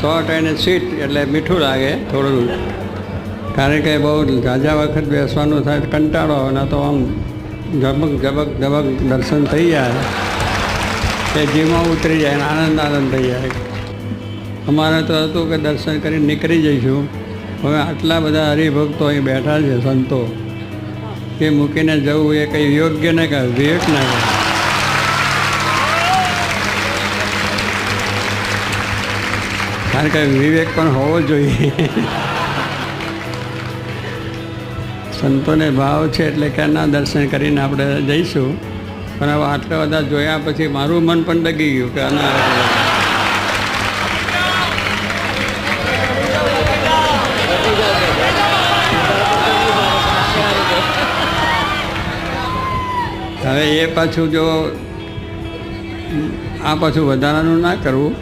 Short અને sweet એટલે મીઠું લાગે થોડું. કારણ કે બહુ ઝાઝા વખત બેસવાનું થાય કંટાળો ના તો આમ ઝબક ઝબક ઝબક દર્શન થઈ જાય. એ જીવમાં ઉતરી જાય આનંદ આનંદ થઈ જાય. અમારે તો હતું કે દર્શન કરીને નીકળી જઈશું. હવે આટલા બધા હરિભક્તો અહીં બેઠા છે, સંતો. એ મૂકીને જવું એ કંઈ યોગ્ય ન કહે વિવેક ના કહે કારણ કે વિવેક પણ હોવો જોઈએ. સંતોને ભાવ છે એટલે ક્યારના દર્શન કરીને આપણે જઈશું. પણ હવે આટલા બધા જોયા પછી મારું મન પણ ડગી ગયું કે આના હવે એ પાછું જો આ પાછું વધારાનું ના કરવું.